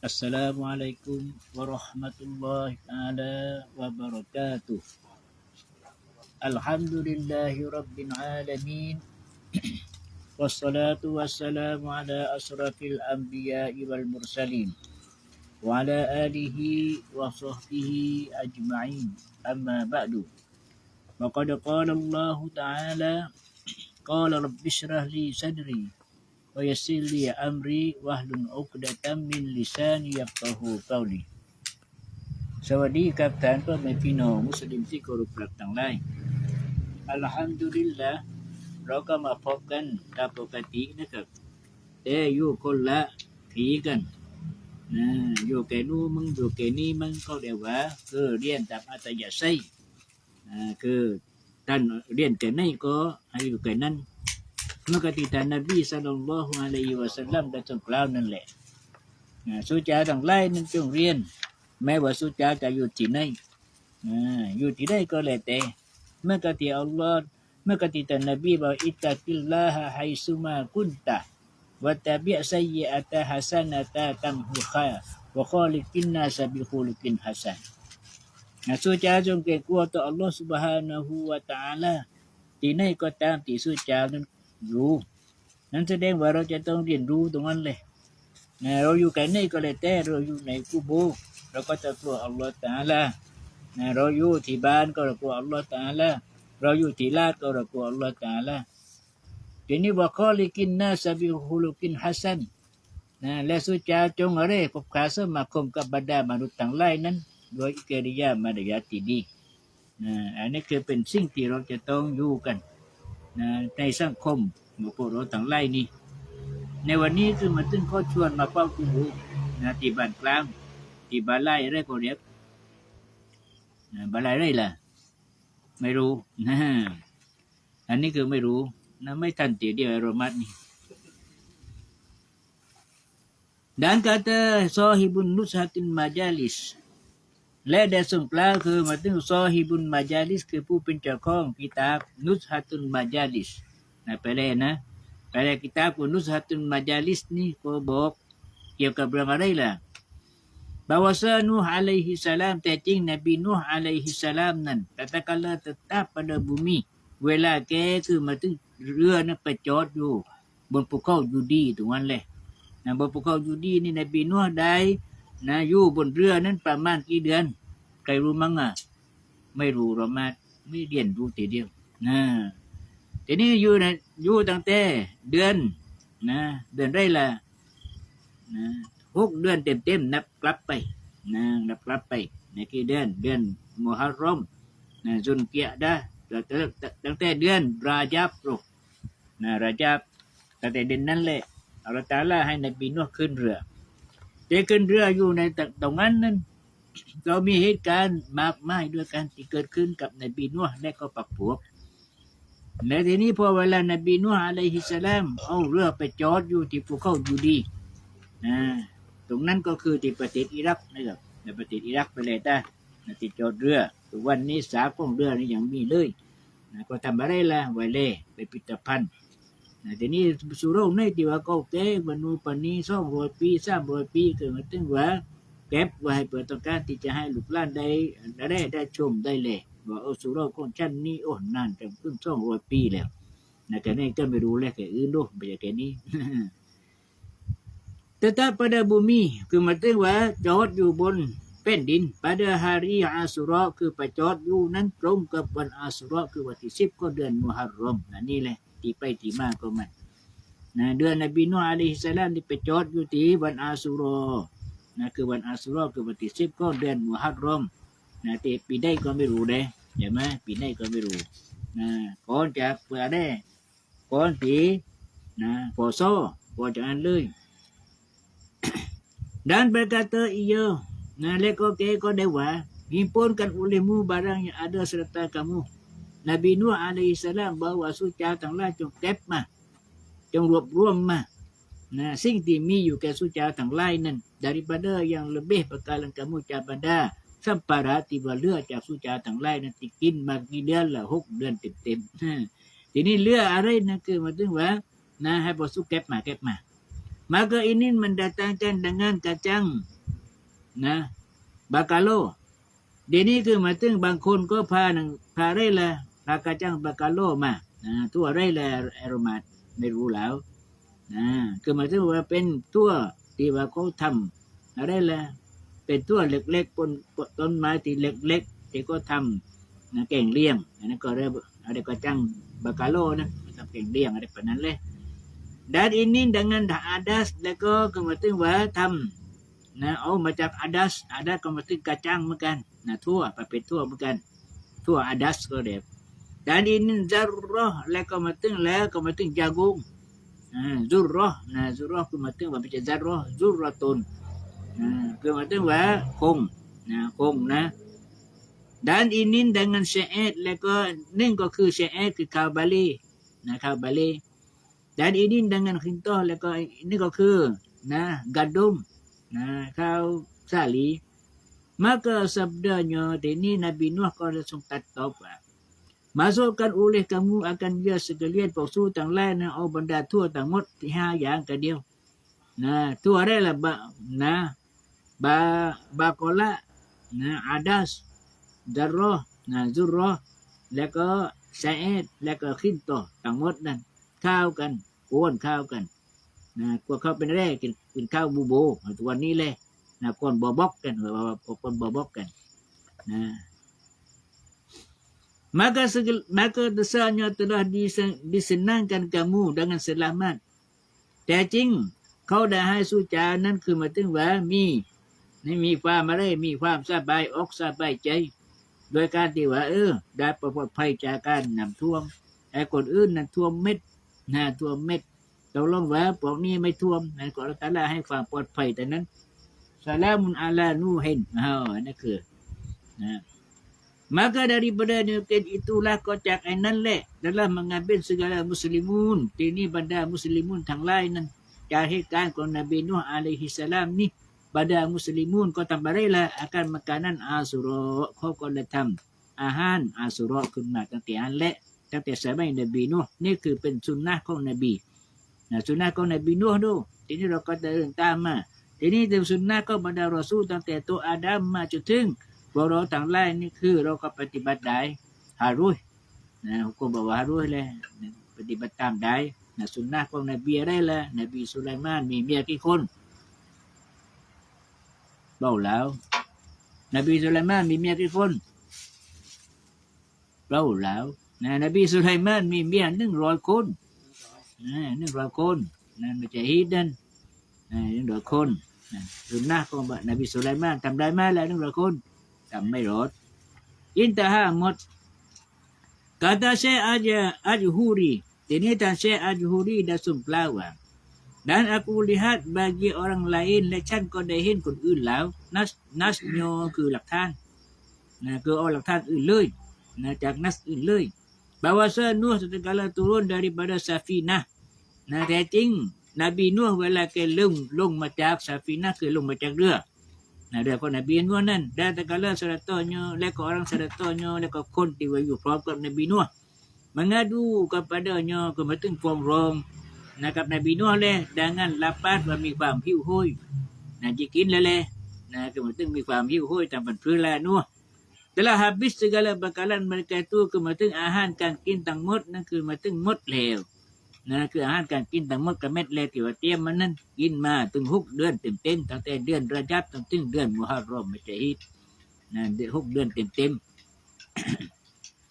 Assalamualaikum warahmatullahi taala wabarakatuh. Alhamdulillahi rabbil alamin. Wassalatu wassalamu ala asrafil anbiya wal mursalin wa ala alihi wa sahbihi ajma'in amma ba'du Maka qala Allah ta'ala qala rabbi israh li sadri ويسر لي أمري واحلل عقدة من لساني يفقه قولي สวัสดีครับท่านพ่อแม่พี่น้องมุสลิมที่เคารพรักต่างหลายอัลฮัมดุลิลละเราก็มาพบกันตามปกตินะครับแต่อยู่คนละผีกันนะอยู่แก่นู้นมึงอยู่แก่นี้มึงก็เรียกว่าคือเรียนตามอัตยาศัยอ่าคือท่านเรียนแก่ไหนก็ให้อยู่แก่นั้น เมื่อกติท่านนบีสัลลัลลอฮุอะลัยฮิวะสัลลัมได้ทรงกล่าวนั่นแหละสุจาต่างหลายนั้นจงเรียน แม้ว่าสุจาจะอยู่ที่ไหนอยู่ที่ใดก็แล้วแต่เมื่อกติอัลลอฮ์เมื่อกติท่านนบีบอกอิตะกิลลาฮะไฮซุมากุนตะวัตบิอัซัยยะตะฮัสันะตะตัมฮุคาวะคอลิกินนาสบิคุลิกินฮัสันนะสุจาจงเกรงกลัวต่ออัลลอฮ์ Subhanahu wa Ta'ala ที่ไหนก็ตามที่สุจานั้น รู้นั้นแสดงว่าเราจะต้องเรียนรู้ตรงนั้นเลยนะเราอยู่กันไหนก็เลยแต่เราอยู่ในกุโบเราก็จะกลัวอัลลอฮ์ตาลานะเราอยู่ที่บ้านก็รากลัวอัลลอฮ์ตาลาเราอยู่ที่ลาดก็รากลัวอัลลอฮ์ตาลาทีนี้ว่าข้อลิกินนาสบิฮุลุกินฮัสซันนะและสุจาจงอะไรพบขาสมาคมกับบรรดามนุษย์ต่างหลายนั้นโดยกิริยามารยาทที่ดีนะอันนี้คือเป็นสิ่งที่เราจะต้องอยู่กัน ในสังคมหมู่พวกเราต่างไล่นี่ในวันนี้คือมันตึงข้อชวนมาเฝ้าคุบูนะที่บ้านกลางที่บ้านไร่ไรก็เรียกบ้านไร่ไรล่ะ ไม่รู้นะอันนี้คือไม่รู้นะไม่ทันตีเดียวอ้โรมัดนี่ Dan kata sahibun nushatin majalis และได้ส่งกล่าวคือมาถึงซอฮิบุนมาจาลิสคือผู้เป็นเจ้าของกิตาบนุสฮัตุนมาจาลิสนะไปเลยนะไปเลยกิตาบนุสฮัตุนมาจาลิสนี่ก็บอกเกี่ยวกับเรื่องอะไรล่ะ bahwa Nuh alaihi salam แต่จริงนบีนุห์ alaihi salam นั้น katakanlah tetap pada bumi เวลาแกคือมาถึงเรือนั้นไปจอดอยู่ บนภูเขายูดีตรงนั้นแหละนะบนภูเขายูดีนี่นบีนุห์ได้ นะอยู่บนเรือนั้นประมาณกี่เดือน ใครรู้มั้งอะ ไม่รู้หรอกมาไม่เรียนรู้ทีเดียวนะทีนี้อยู่นะอยู่ตั้งแต่เดือนนะ เดือนไรละนะหกเดือนเต็มๆนับกลับไปนะนับกลับไปในกี่เดือน เดือนมุฮัรรอมนะจุนเกียดะตั้งแต่ตั้งแต่เดือนราจับรุนะราจับตั้งแต่เดือนนั้นแหละอัลลอฮฺตะอาลาให้นบีนุห์ขึ้นเรือ เจขึ้นเรืออยู่ในตรงนั้นนั้นเรามีเหตุการณ์มากมายด้วยกันที่เกิดขึ้นกับนบีนัวและก็ปักพวในทีนี้พอเวลานบีนัวอะลัยฮิสลามเอาเรือไปจอดอยู่ที่ภูเขาอยู่ดีนะตรงนั้นก็คือที่ประเทศอิรักนะครับในประเทศอิรักไปเลยได้นะที่จอดเรือวันนี้สาของเรือนี่ยังมีเลยนะก็ทำอะไรล่ะไวเล่ไปพิพิธภัณฑ์น ทีนี้สุโรงในที่ว่าเขาเก็บวันนู้นปันนี้สองร้อยปีสามร้อยปีเกิดมาถึงว่าเก็บไว้เปิดต้องการที่จะให้ลูกหลานได้ได้ได้ชมได้เลยว่าเออสุโรงของฉันนี่โอ้นานจังขึ้นสองร้อยปีแล้วนะแต่นี่ก็ไม่รู้แล้วแค่อื่นด้วยไม่ใช่แค่นี้ Tetap pada bumi คือหมายถึงว่าจอดอยู่บนแผ่นดิน pada hari asura คือไปจอดอยู่นั้นตรงกับวันอาสุรคือวันที่สิบก็เดือนมุฮัรรอมนะนี่แหละ ที่ไปที่มาก็มันนะเดือนนบีนูอะลัยฮิสลามที่ไปจอดอยู่ที่วันอาสุรอนะคือวันอาสุรอคือวันที่สิบก็เดือนมุฮัรรอมนะแต่ปีใดก็ไม่รู้เลยใช่ไหมปีใดก็ไม่รู้นะก่อนจากเปิดได้ก่อนปีนะพอโซก่อนจากนั้นเลย Dan berkata ia Nah, leko ke kau dewa himpunkan olehmu barang yang ada serta kamu นบีนัวอะลัยสลามบอกว่าสุจาต่างล่าจงเก็บมา จงรวบรวมมานะสิ่งที่มีอยู่แก่สุจาต่างไล่นั้นดา daripada yang lebih bakalan kamu cabada sampara tiba เลือจากสุจาต่างไล่นั้นติกินมากี่เดือนละหกเดือนเต็มๆทีนี้เลืออะไรนะคือมาถึงว่านะให้บอสุเก็บมาเก็บมา maka ini mendatangkan dengan กัจจังนะบากาโลเดี๋ยวนี้คือมาถึงบางคนก็พาหนังพาเร่ละ พากระจังบากาโลมาตัวไรลอโรมาไม่รู้แล้วนะคือหมายถึงว่าเป็นตัวที่ว่าเขาทำอะไรละเป็นตัวเล็กๆบนต้นไม้ที่เล็กๆที่ก็ทำนะเก่งเลี้ยงอันนั้นก็เรียกอะไรก็จังบากาโลนะทำเก่งเลี้ยงอะไรแบบนั้นเลย dan ini dengan adas แล้วก็คือหมายถึงว่าทำนะเอามาจาก adas adas ก็หมายถึงกระจังเหมือนกันนะทั่วไประเภททั่วเหมือนกัน ทั่ว adas ก็เรียก dan ini zarrah แล้วก็มาถึงแล้วก็มาถึง jagung อ่า zurrah นะ zurrah คือมาถึงว่าไม่ใช่ zarrah zurratun อ่าคือมาถึงว่าคงนะคงนะ dan ini dengan syait แล้วก็นึ่งก็คือ syait คือข้าวบาลีนะข้าวบาลี dan ini dengan khintah แล้วก็นี่ก็คือนะกระดุมนะข้าวสาลี maka sabdanya ini Nabi Nuh ก็ langsung ตัดตอบว่า masukkan oleh kamu akan dia sekalian paksu tang lain na au benda tua tang mot tiha yang ke dia Nah, tu are la ba nah ba ba kola nah adas darroh nah zurroh แล้วก็แซดแล้วก็ขึ้นต่อทั้งหมดนั่นข้าวกันอ้วนข้าวกันนะกว่าเขาเป็นแรกกินกินข้าวบูโบทุกวันนี้เลยนะคนบอบอกกันหรือว่าคนบอบอกกันนะ maka segel, maka dosanya telah disen- disenangkan kamu dengan selamat แต่จริง เขาได้ให้สู้จานั้นคือมาถึงว่ามีนี่มีความอะไรมีความสบายอกสบายใจ โดยการที่ว่าเออ ได้ปลอดภัยจากการนำท่วมไอ้คนอื่นนั้นท่วมเม็ดนะท่วมเม็ดเราลองว่าพวกนี้ไม่ท่วมนะก็ราตาลาให้ความปลอดภัยแต่นั้นสลามุนอาลานูเห็นอ่านั่นคือนะ Maka daripada nukil itulah kocak ainan le dalam mengambil segala muslimun. Ini pada muslimun tang lain nan. Jahilkan kau Nabi Nuh alaihi salam ni pada muslimun kau tambarilah akan makanan asura kau kau datang ahan asura ขึ้นมาตั้งแต่อันและตั้งแต่สมัยนบีนูห์นี่คือเป็นสุนนะของนบีนะสุนนะของนบีนูห์ดูทีนี้เราก็เดินตามมาทีนี้เดินสุนนะของบรรดารอซูลตั้งแต่ตัวอาดัมมาจนถึง พวกเราต่างไล่นี่คือเราก็ปฏิบัติได้ฮารุยนะฮุกมบอกว่าฮารุยเลยปฏิบัติตามได้นะสุนนะของนบีอะไรละนบีสุไลมานมีเมียกี่คนเบาแล้ว นบีสุไลมานมีเมียกี่คนเบาแล้วนะนบีสุไลมานมีเมียหนึ่งร้อยคนนะหนึ่งร้อยคนนะไม่ใช่ฮิดนันนะหนึ่งร้อยคนสุนนะของนบีสุไลมานทำได้ไหมล่ะหนึ่งร้อยคน ทำไม่รอดอินตาฮามด kata Syekh aja Al-Huri ini dan Syekh Al-Huri dah sumpelawa dan aku lihat bagi orang lain และฉันก็ได้เห็นคนอื่นแล้วนัสนัสโยคือหลักฐานนะคือเอาหลักฐานอื่นเลยนะจากนัสอื่นเลย bahwa Nuh setegala turun daripada Safinah นะแต่จริงนบีนัวเวลาแกลงลงมาจากซาฟีนะคือลงมาจากเรือ Nah, dia kau Nabi Nuh nan. Dan terkala seratonya, leka orang seratonya, leka kon tiwa yu prophet Nabi Nuh. Mengadu kepadanya kebetul form wrong. Nakap Nabi Nuh leh dengan lapat và mi phạm hiu hôi. Nah, jikin leh leh. Nah, kebetul mi phạm hiu hôi tanpa perlah Nuh. Telah habis segala bakalan mereka itu kebetul ahan kan kintang mut, นั่นคือมาตึงมดแล้ว นะคืออาหารการกินทั้งหมดกับเม็ดเลยที่ว่าเตรียมมันนั้นกินมาถึงหกเดือนเต็มเต็มตั้งแต่เดือนระจับตั้งถึงเดือนมุฮัรรอมไม่ใช่ฮิตนะเดือนหกเดือนเต็มเต็มๆ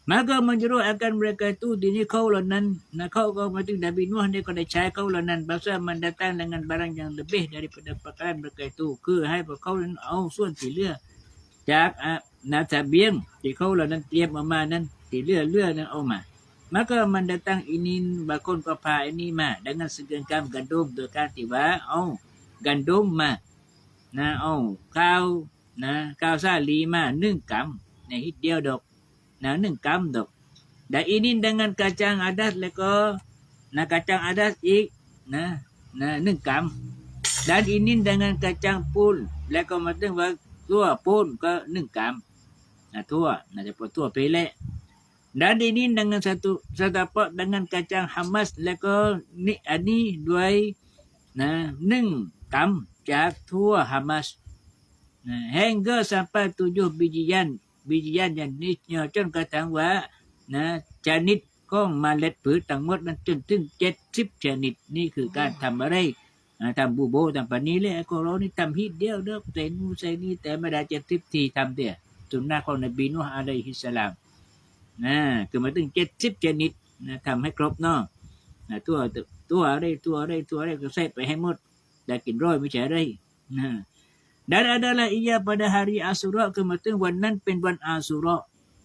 maka menyeru akan mereka itu dini kau nan nah kau kau mati Nabi Nuh dia kau dah cai kau nan bahasa mendatang dengan barang yang lebih daripada perkara mereka itu คือให้พวกเขานั้นเอาส่วนที่เหลือจ Maka mendatang ini bakun papa ini ma dengan segenggam gandum dengan tiba oh gandum ma na oh kau na kau sali ma neng kam na hit dia dok na neng kam dok dan ini dengan kacang adas leko na kacang adas ik na na neng kam dan ini dengan kacang pun leko mateng wa tua pun ke neng kam na tua na dapat tua pelek dan ini dengan satu terdapat dengan kacang hamas leko ni ani dua นะหนึ่งกำจากทั่วฮามาสนะ hingga sampai tujuh bijian bijian jenisnya จนกระทั่งว่านะชนิดของเมล็ดพืชทั้งหมดนั้นจนถึงเจ็ดสิบชนิดนี่คือการทำอะไรอ่าทำบูโบทำปานนี้เลยก็เรานี่ทำฮิตเดียวเด้อใส่นู่นใส่นี่แต่ไม่ได้เจ็ดสิบทีทำเดียวสุนนะของนบีนูฮ์อะลัยฮิสสลาม นะคือมาถึงเจ็ดสิบชนิดนะทำให้ครบเนาะนะตัวตัวอะไรตัวอะไรตัวอะไรก็ใส่ไปให้หมดได้กินร้อยไม่ใช่อะไรนะ Dan adalah ia pada hari Asura kematin วันนั้นเป็นวันอาสุรา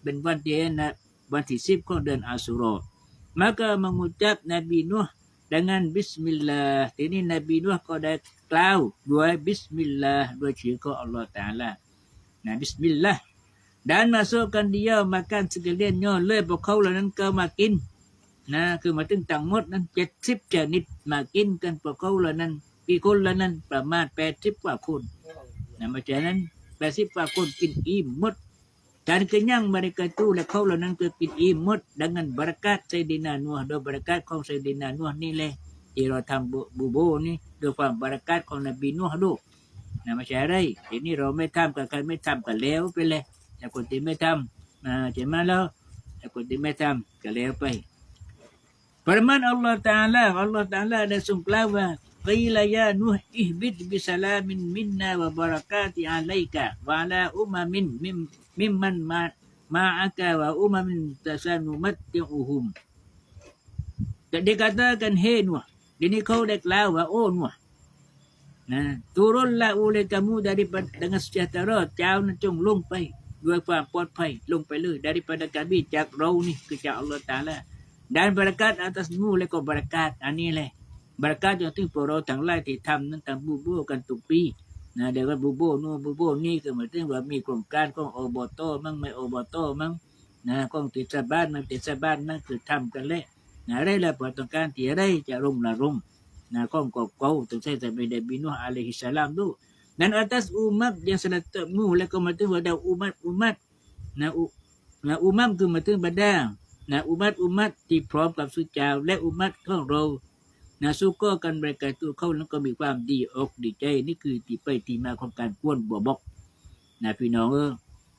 เป็นวันที่นนะวันที่สิบของเดือนอาสุรา maka mengucap Nabi Nuh dengan Bismillah ทีนี้นบีนุห์ก็ได้กล่าวด้วย Bismillah ด้วยชื่อของ Allah Taala นะ Bismillah dan masukkan dia makan sekaliannya เลยพวกเขาเหล่านั้นก็มากินนะคือมาถึงทั้งหมดนั้นเจ็ดสิบชนิดมากินกันพวกเขาเหล่านั้นกี่คนเหล่านั้นประมาณแปดสิบกว่าคน Nah, macam นั้นแปดสิบกว่าคนกินอิ่มหมดการ kenyang mereka itu และเขาเหล่านั้นก็กินอิ่มหมด dengan berkat Sayyidina Nuh โดยบรกัตของ Sayyidina Nuh นี่แหละที่เราทำบุบูโบนี่ด้วยความบรกัตของนบีนูห์ดูนะม่ใช่ไรทีนี้เราไม่ทำกับใครไม่ทำกันแล้วไปเลย แต่คนที่ไม่ทำนะใช่ไหมแล้วแต่คนที่ไม่ทำก็แล้วไป Firman Allah Ta'ala Allah Ta'ala ada sungklah wa Qila ya Nuh ihbid bisalamin minna wa barakati alaika wa ala umamin mim, mimman ma, ma'aka wa umamin tasanumatti'uhum Dia katakan hey Nuh Ini kau dah kelawa oh Nuh Nah, turunlah oleh kamu daripada dengan sejahtera, jauh nak jong lung pai, dua ความปลอดภัยลงไปเลย daripada kami จากเรานี่คือจาก Allah Taala dan berkat atasmu แล้วก็บรกัตอันนี้แหละบรกัตจนถึงพวกเราทั้งหลายที่ทำนั้นทำบูโบกันทุกปีนะเดี๋ยวว่าบูโบนู่นบูโบนี่ก็เหมายถึงว่ามีโครงการของอบตมั่งไม่อบตมั่งนะของติดสบ้านมั่งติดสบ้านนั่นคือทำกันแหละนะได้แล้วพอต้องการที่อะไรจะรุมละรุมนะของกบเก่าต้องใช้แต่ไม่ได้บินุฮ์อะลัยฮิสสลามดู dan atas umat yang selatmu แล้วก็หมายถึงว่าดาอุมัตอุมัตนะอุนะอุมัมคือหมายถึงบรรดานะอุมัตอุมัตที่พร้อมกับสุจ้าและอุมัตของเรานะสู้ก็กันบริการตัวเข้านั้นก็มีความดีอกดีใจ นี่คือที่ไปที่มาของการกวนบวบกนะพี่น้องเออ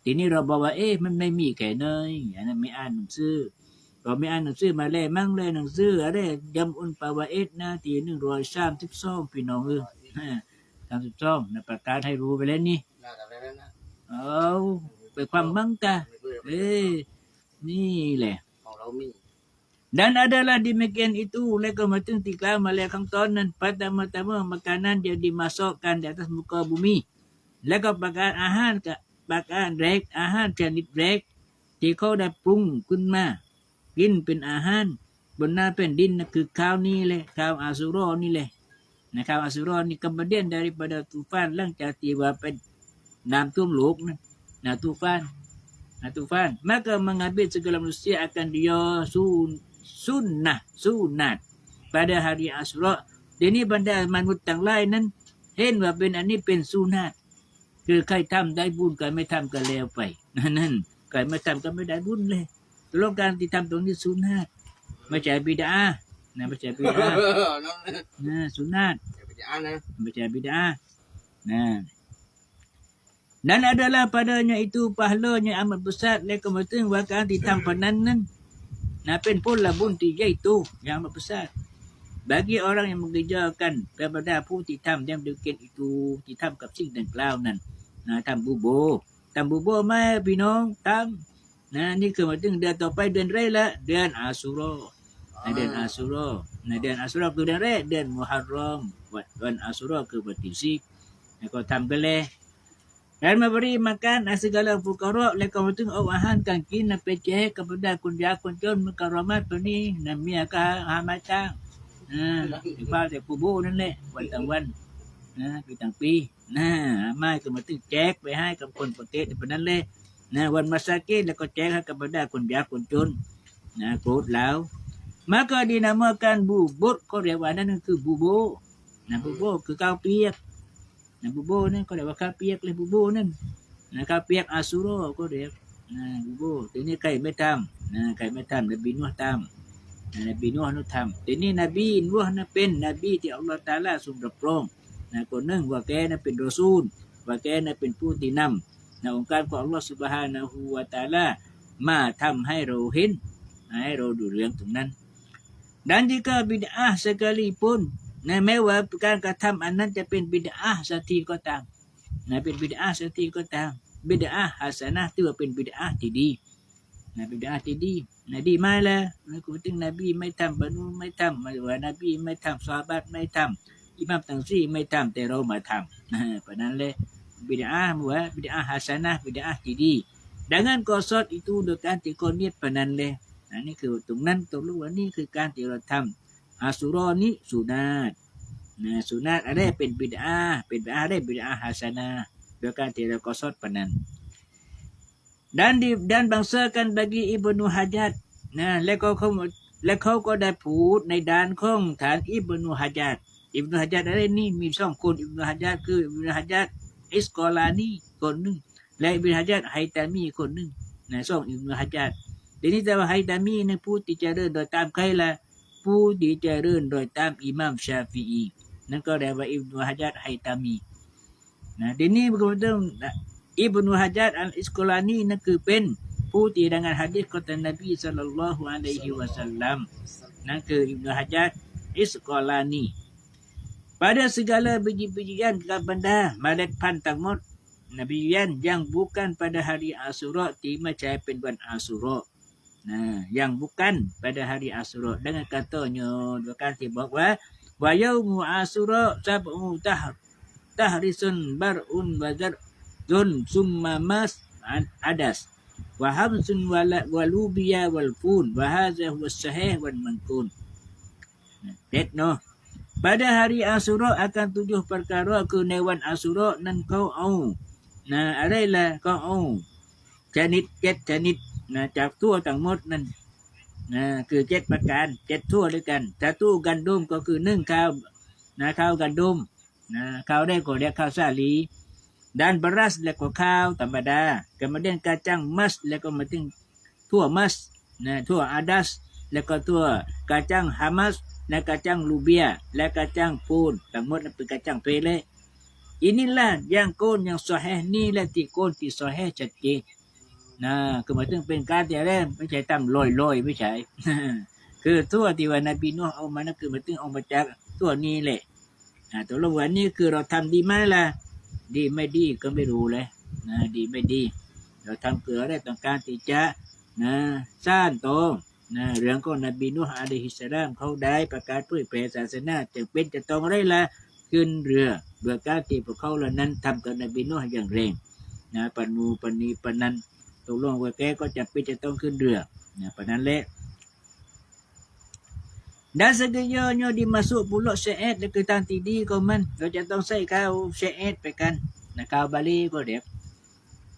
ทีนี้เราบอกว่า เอ๊ะมันไม่มีแค่เนยอันนั้นไม่อ่านหนังสือเราไม่อ่านหนังสือมาเลยมั่งเลยหนังสืออะไรยำอุนปาวาเอสนะทีหนึ่งร้อยสามสิบสองพี่น้องเออ สามสิบสองนะประกาศให้รู้ไปแล้วนี่น่าจะเป็นนะเอาไปความบังกะไม่เบื่อเอ้ยนี่แหละ ของเรามี Dan adalah demikian itu mereka matung tikla malaikat ข้างต้นนั้น pertama-tama makanan dia dimasukkan di atas muka bumi แล้วก็ประกาศอาหารกับประกาศแรกอาหารชนิดแรกที่เขาได้ปรุงขึ้นมากินเป็นอาหารบนหน้าแผ่นดินนะคือข้าวนี้เลยข้าวอาสุโรนี่เลย นะข้าวอาสุโรนี่ kemudian daripada tufan หลังจากที่ว่าเป็นน้ำท่วมโลกนะนะต ufan nah tufan maka mengambil segala manusia akan dia sun sunnah sunat pada hari Asra เดี๋ยวนี้บรรดามนุษย์ต่างหลายนั้น เห็นว่าเป็นอันนี้เป็นสุนัตคือใครทำได้บุญใครไม่ทำก็แล้วไปนั่นนั่นใครไม่ทำก็ไม่ได้บุญเลยตกลงการที่ทำตรงนี้สุนัตไม่ใช่บิดา นะไม่ใช่บิดา น้อง นะสุนัต อย่าไปอ่านนะ baca bid'ah. Nah. Dan adalah padanya itu pahalanya amat besar Leka matung wakaan ditam pananan Nah pen pun lah bun tiga itu Yang amat besar Bagi orang yang mengerjakan Kepadaผู้ที่ทำyang demikian itu ที่ทำกับสิ่งดังกล่าวนั้นนะทำบูโบทำบูโบไหมพี่น้องทำนะนี่คือหมายถึงเดือนต่อไปเดือนแรกละเดือนอาสุโร ในเดือนอาสุรอในเดือนอาสุรอคือเดือนแรกเดือนมุฮัรรอมวันวันอาสุรอคือวันที่สิบแล้วก็ทำกันเลย dan memberi makan segala fukara mereka betul au ahan kan kin pe che kepada kun ya kun jon mukaramat ni namia ka hamata ha di ba de kubu นั่นแหละวันต่างวันนะปีต่างปีนะไม่ก็มาตึงแจกไป มันประเทศแบบนั้นเลยนะวันมาสากิแล้วก็แจกให้กับบรรดาคนยกว maka dinamakan bubur kau dia ว่านั่นคือบูโบนะบูโบคือข้าวเปียกนะบูโบนั่นเขาเรียกว่าข้าวเปียกเลยบูโบนั่นนะข้าวเปียกอาสุโรก็เรียกนะบูโบทีนี้ใครไม่ทำนะใครไม่ทำเดี๋ยวบินว่ทำนะนบีนูฮ์นั้ทำทีนี้นบีนูฮ์นั้นเป็นนบีที่อัลลอฮฺตาลาทรงรับรองนะคนหนึ่งว่าแกนั้นเป็นรอซูลว่าแกนั้นเป็นผู้ที่นำนะองค์การของอัลลอฮฺสุบฮานะฮูวะตาลามาทำให้เราเห็นให้เราดูเรื่องตรงนั้น dan jika bid'ah sekalipun นะแม้ว่าการกระทำอันนั้นจะเป็นบิดาสักทีก็ตามนะเป็นบิดาสักทีก็ตามบิดาฮัสนะถือว่าเป็นบิดาที่ดีนะบิดาที่ดีนะดีไหมล่ะนะคุณถึงนบีไม่ทำบรรลุไม่ทำมายว่านบีไม่ทำซาบัตไม่ทำอิหมัมตังซีไม่ทำแต่เรามาทำนะเพราะนั้นเลยบิดามัวบิดาฮัสนะบิดาที่ดี dengan kosot itu dengan tikoniat penan leh นะนี่คือตรงนั้นตรงรู้ว่านี่คือการที่เราทำอาสุรอนี่สุนัตนะสุนัตอะไรเป็นบิดาเป็นบิดาได้บิดาฮัสนาโดยการที่เรากอซอดปะนัน dan di dan bangsakan bagi Ibnu Hajar นะแล้วก็เขาและเขาก็ได้พูดในด้านของฐานอิบนุฮะจัดอิบนุฮะจัดอะไรนี่มีสองคนอิบนุฮะจัดคืออิบนุฮะจัดอิสกอลานีคนหนึ่งและอิบนุฮะจัดไฮตามีคนหนึ่งนะสองอิบนุฮะจัด นี้แต่ว่าไฮตามีนั้นผู้ที่เจริญโดยตามใครละผู้ที่เจริญโดยตามอิหมัมชาฟีอีนั่นก็เรียกว่าอิบนุฮะจัดไฮตามีนะทีนี้มันก็ต้อง Ibnu Hajar al-Isqalani นั่นคือเป็นผู้ที่ dengan hadis kata Nabi sallallahu alaihi wasallam นั่นคือ Ibnu Hajar Isqalani pada segala biji-bijian benda malak pan tangmot Nabiyan yang bukan pada hari Asura tima cahaya pen bulan Asura Nah, yang bukan pada hari Asyura dengan katanya dua kali bahawa wa yaumu Asyura sab'u tahrisun barun wa zarun summa mas adas wa hamsun wa lubiya wal fun wa hadza huwa sahih wal mankun ha, Dek. Pada hari Asyura akan tujuh perkara ke Newan Asyura dan kau au. Nah, arailah kau au. Janit, ket janit. นะจากทั่วต่างหมดนั่นนะคือเจ็ดประการเจ็ดทั่วด้วยกันถ้าตู้กันดุมก็คือนึ่งข้าวนะข้าวกันดุมนะข้าวได้ก็เรียกข้าวซาลีด้านบรัสและก็ข้าวธรรมดาก็มาเด่นกาจังมัสแล้ก็มาถึงทั่วมัสนะทั่วอาดัส และก็ทั่วกาจังฮามัสและกาจังลูเบีย และกาจังฟูนต่างหมดเป็นกาจังเปเลยอินนี้ละอย่างโกนอย่างโซแฮนี่และที่โกนที่โซแฮชัดเจน นะคือหมายถึงเป็นการที่อะไรไม่ใช่ตั้มลอยลอยไม่ใช่คือทั่วที่ว่านาบีนูฮ์เอามานั่นคือหมายถึงเอามาจากตัวนี้แหละตัวละวันนี้คือเราทำดีไหมล่ะ ดีไม่ดีก็ไม่รู้เลยนะดีไม่ดี เราทำเกลือได้ต้องการที่จะนะสร้างโตนะเรื่องของนบีนูฮ์อะลัยฮิสสลามเขาได้ประกาศเผยแผ่ศาสนาจะเป็นจะต้องไรละขึ้นเรือเรือการที่พวกเขาเหล่านั้นทำกับนบีนูฮ์อย่างเร่งนะปนูปนีปนัน ตกลงว่าแกก็จะเป็นจะต้องขึ้นเรือนะปนั้นแหละ dan segayanya dimasuk pula syair dekat tang tidi kau man. Kau jangan saya kau syair pekan. Nak kau balik kau dek.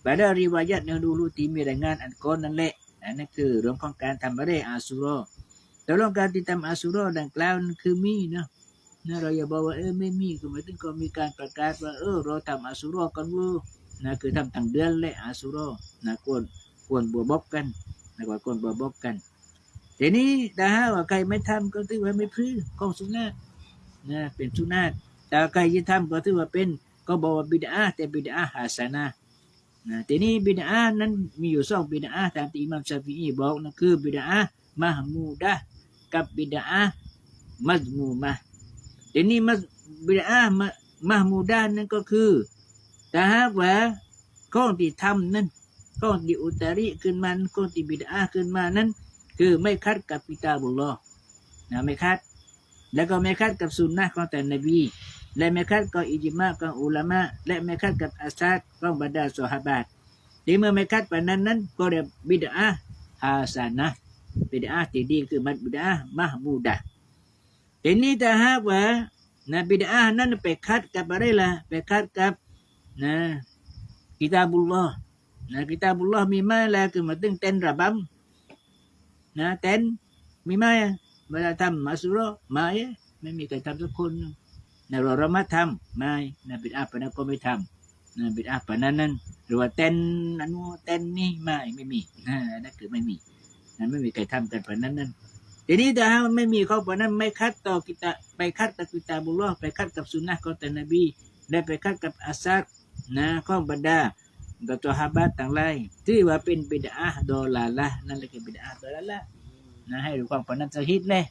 Pada riwayat yang dulu timi dengan Ankon dan Lek. นั่นคือเรื่องของการทำอะไรอาสุรอแต่เรื่องการที่ทำอาสุรดังกล่าวนั้นคือมีนะนะเราอย่าบอกว่าเออไม่มีคือหมายถึงก็มีการประกาศว่าเออเราทำอาสุรกันเว้ย นะคือทำตั้งเดือนและอาสุรนะควรควรบวบกกันนะว่าควรบวบกกันทีนี้ถ้าหากว่าใครไม่ทำก็ถือว่าไม่พลื้ของสุนัตนะเป็นสุนัตแต่ใครที่ทำก็ถือว่าเป็นก็บอกว่าบิดาแต่บิดาฮาสนะนะทีนี้บิดานั้นมีอยู่สองบิดาตามที่อิมัมชาฟีอีบอกนั่นคือบิดามะฮมูดะกับบิดามัซมูมะห์ทีนี้มัซบิดามะมะฮมูดะนั่นก็คือ ถ้าหากว่าของที่ทำนั้นของที่อุตริขึ้นมาของที่บิดาขึ้นมานั้น คือไม่คัดกับกิตาบุลลอนะไม่คัด แล้วก็ไม่คัดกับสุนนะของแต่นบี และไม่คัดกับอิจมาของอุลามะและไม่คัดกับอาซาดของบรรดาสหาบาตที่เมื่อไม่คัดปานนั้นนั้นก็เรียกบิดาฮาสานะบิดาที่ดีคือมันบิดามหมูดะทีนี้ถ้าหากว่านะบิดานั้นไปคัดกับอะไรล่ะไปคัดกับ นะกิตาบุลลอนะกิตาบุลลอฮ์มีมาแล้วคือมาตึงเต้นระบำนะเต้นมีไหมอะเวลาทำมาสุโรไม่อะไม่มีใครทำสักคนนะเราเรามาทำไม่นะบิดอาปนั้นก็ไม่ทำนะบิดอาปนั้นนั้นหรือว่าเต้นอันนู้นเต้นนี่ไม่ไม่มีนะนั่นคือไม่มีนะไม่มีใครทำกันปนั้นนั้นทีนี้ถ้าไม่มีเข้อปนั้นไม่คัดต่อกิตาไปคัดกับกิตาบุลลอไปคัดกับสุนนะของท่นบีและไปคัดกับอาซัด นะข้อบรรดาดตัวฮาบัตต่างหลายที่ว่าเป็นบิดาดอลาละนั่นแหละคือบิดาดอลาละนะให้รู้ความปนันสะฮิตเลย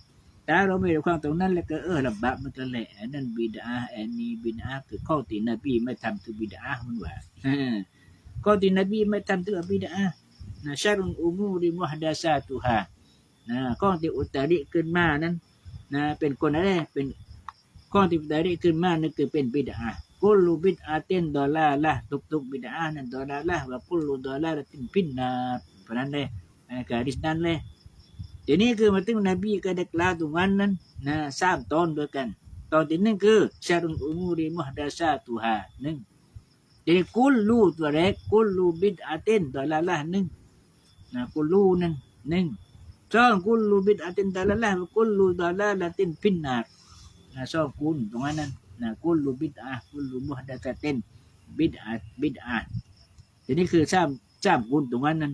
ถ้าเราไม่รู้ความตรงนั้นแล้วก็เออลำบากมันก็แหละนนั้นบิดาอันนี้บิดาคือข้อที่นบีไม่ทำคือบิดามันว่าข้อที่นบีไม่ทำคือบิดานะชารุนอุมูริมุฮดาซาตุฮานะข้อที่อุตริขึ้นมานั้นนะเป็นคนอะไรเป็นข้อที่อุตริขึ้นมานั่นคือเป็นบิดา กุลูบิดอาเต้นดอลลาร์ละตุกตุกบิดานั้นดอลลาร์ละว่ากุลูดอลลาร์ตินพินนาเพราะนั้นเลยการดิส นะกุลูบิดอะกุลูมุฮัดสะเต้นบิดอาบิดอาทีนี้คือทราบทราบกุลตรงนั้นนั้น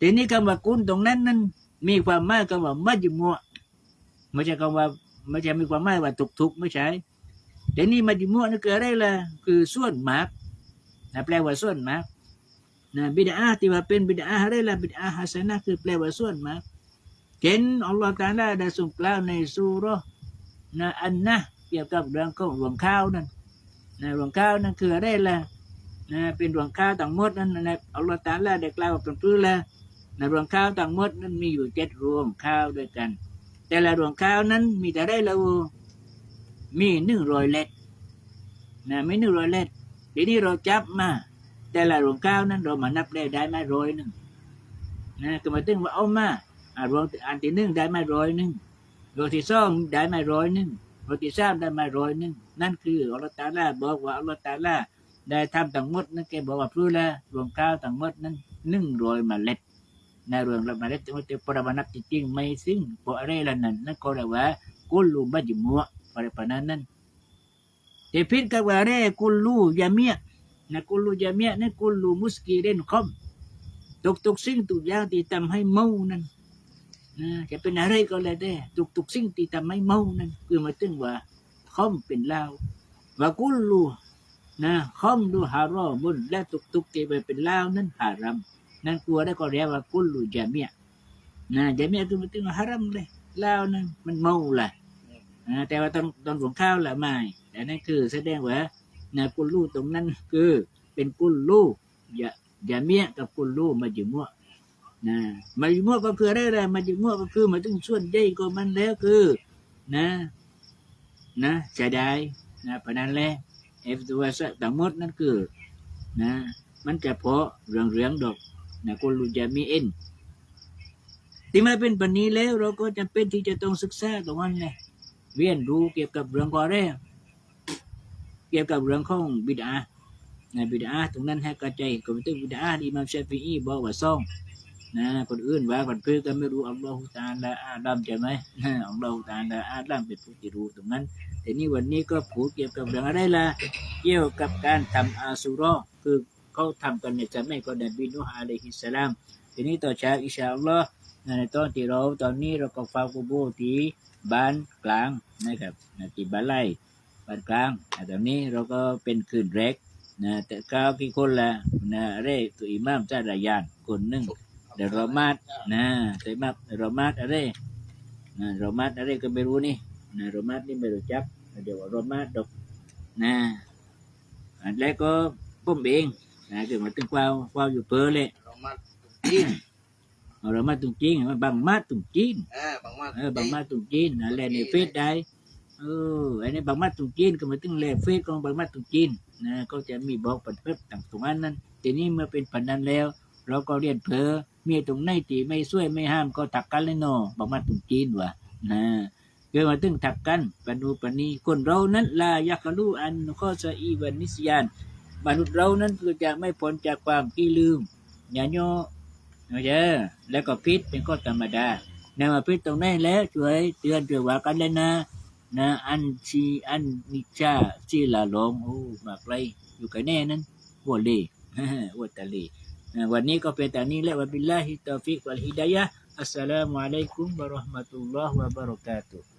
ทีนี้คำว่ากุลตรงนั้นนั้นมีความหมายคำว่ามัจมัวไม่ใช่คำว่าไม่ใช่มีความหมายว่าทุกทุกไม่ใช่ทีนี้มัจมัวนั่นคืออะไรล่ะคือส่วนมากนะแปลว่าส่วนมากนะบิดอาที่ว่าเป็นบิดอาอะไรล่ะบิดอาฮัสนะคือแปลว่าส่วนมากเห็นอัลลอฮฺตาลาได้ทรงกล่าวในสุรนะอันนะ เกี่ยวกับเรื่องของรวงข้าวนั่นนะรวงข้าวนั่นคืออะไรล่ะนะเป็นรวงข้าวต่างมดนั้นในอัลอตาลาได้กล่าเป็นพื้นแล้วในรวงข้าวต่างมดนั้นมีอยู่เจ็ดรวงข้าวด้วยกัน แต่ละรวงข้าวนั้นมีแต่ได้ละมีหนึ่งร้อยเล็ดนะไม่หนึ่งร้อยเล็ดทีนี้เราจับมาแต่ละรวงข้าวนั้นเรามานับได้ได้ไหมร้อยหนึ่งนะก็มายถึงว่าเอามาอ่ารวมอันที่หนึ่งได้มาร้อยหนึ่งรวมที่สองได้มาร้อยหนึ่ง รวมที่สามได้มาร้อยหนึ่งนั่นคืออัลลอฮฺตาลาบอกว่าอัลลอฮฺตาลาได้ทำทั้งมดนั่นแกบอกว่าพรู้แล้วรวมข้าวทั้งมดนั้นหนึ่งร้อยเมาเล็ดในรวมเมาเล็ดแต่ปรมานับจริงๆไม่ซึ่งเพราะอะไรล่ะนั่นนั่นก็เรียกว่ากุลูบัจมัวอะไรประนั้นนั้นแต่พิษกับว่าเรกุลูยามียนะกุลูยามียนั่นกุลูมุสกีเรนคอมทุกทุกสิ่งทุกอย่างที่ทำให้เมานั้น นะจะเป็นอะไรก็แล้วแต่ทุกทุกๆสิ่งที่ทำให้เมานั้นคือหมายถึงว่าคอมเป็นเหล้าว่ากุลลูนะคอมดูฮารอมุนและทุกทุกๆที่ไปเป็นเหล้านั้นฮารัมนั่นกลัวได้ก็เรียกว่ากุลลูจามียนะจามียคือหมายถึงว่าฮารัมเลยเหล้านั้นมันเมาแหละนะแต่ว่าตอนตอนของข้าวละไม่แต่นั่นคือแสดงว่านะกุลลูตรงนั้นคือเป็นกุลลูยะยามียกับกุลลูมาจุมัว นะมาจมัวก็คืออะไรล่ะมาจุมัวก็คือมายถึงส่วนใหญ่ของมันแล้วคือ นะ นะจะได้นะเพราะนั้นแหละเอฟตัวสทั้งหมดนั่นคือ นะ มันจะเพาะเรื่องเรื่องดอกนะคนรู้จะมีเอ็นที่มาเป็นปันนี้แล้วเราก็จำเป็นที่จะต้องศึกษาตรงนั้นแหละเรียนรู้เกี่ยวกับเรื่องก่อแรกเกี่ยวกับเรื่องของบิดาในบิดาตรงนั้นให้กระจายก็เป็นบิดาที่มามชฟิอีบอกว่าซ่อง นะคนอื่นว่าคนเพื่อก็ไม่รู้อัลลอฮฺตาลาอาดัมใช่ไหมอัลลอฮฺตาลาอาดัมเป็นผู้ที่รู้ตรงนั้น แต่นี่วันนี้ก็พูดเกี่ยวกับเรื่องอะไรล่ะเกี่ยวกับการทำอาสุรอคือเขาทำกันในสมัยก่อนนบีนูฮ์อะลัยฮิสลามทีนี้ต่อจากอิชาอัลลอฮ์ในตอนที่เราตอนนี้เราก็ฟากุโบที่บ้านกลางนะครับนะที่บ้านไร่บ้านกลางตอนนี้เราก็เป็นคืนแรกนะแต่ก้าวกี่คนละนะเรตัวอิหมามจารายานคนหนึ่ง เดยวรอมาดนะแต่อิหมามรอมาดอะไรนะรอมาดอะไรก็ไม่รู้นี่นะรอมาดนี่ไม่รู้จักเดี๋ยวว่ารอมาดดอกนะอันแรกก็ผมเองนะคือมาถึงความความอยู่เพอเลยเรามาจีนเอารอมาตุงจีนมันบังมาตุงจีนเออบางมาเออบางมาตุงจีนนะแลในเฟซได้เออไอ้นี่บางมาตุงจีนก็มาถึงแลเฟซของบางมาตุงจีนนะก็จะมีบอกปันเพิ่มต่างตรงนั้นนั้นทีนี้เมื่อเป็นปันนั้นแล้ว เราก็เรียนเพอเมียตรงไหนที่ไม่ช่วยไม่ห้ามก็ตักกันเลยเนาะบางมาตุงจีนวะนะคือมาถึงตักกันปนูปนีคนเรานั้นลายักลูอันข้อสอีวันนิสยานมนุษย์เรานั้นคือจะไม่พ้นจากความขี้ลืมอย่าโยเอาเจอแล้วก็พิษเป็นข้อธรรมดาในมาพิษตรงนั้นแล้วช่วยเตือนช่วยว่ากันเลยนะนะอันชีอันนิจาชีลาลงโอ้มากลอยู่กันแน่นั้นวัวเล่วัวตะลีนะ วันนี้ก็เพียงแต่นี้และวับิลลาฮิตาฟิกวัลฮิดายะอัสสลามุอะลัยกุมบะเราะห์มะตุลลอฮ์วะบะเราะกาตุฮ์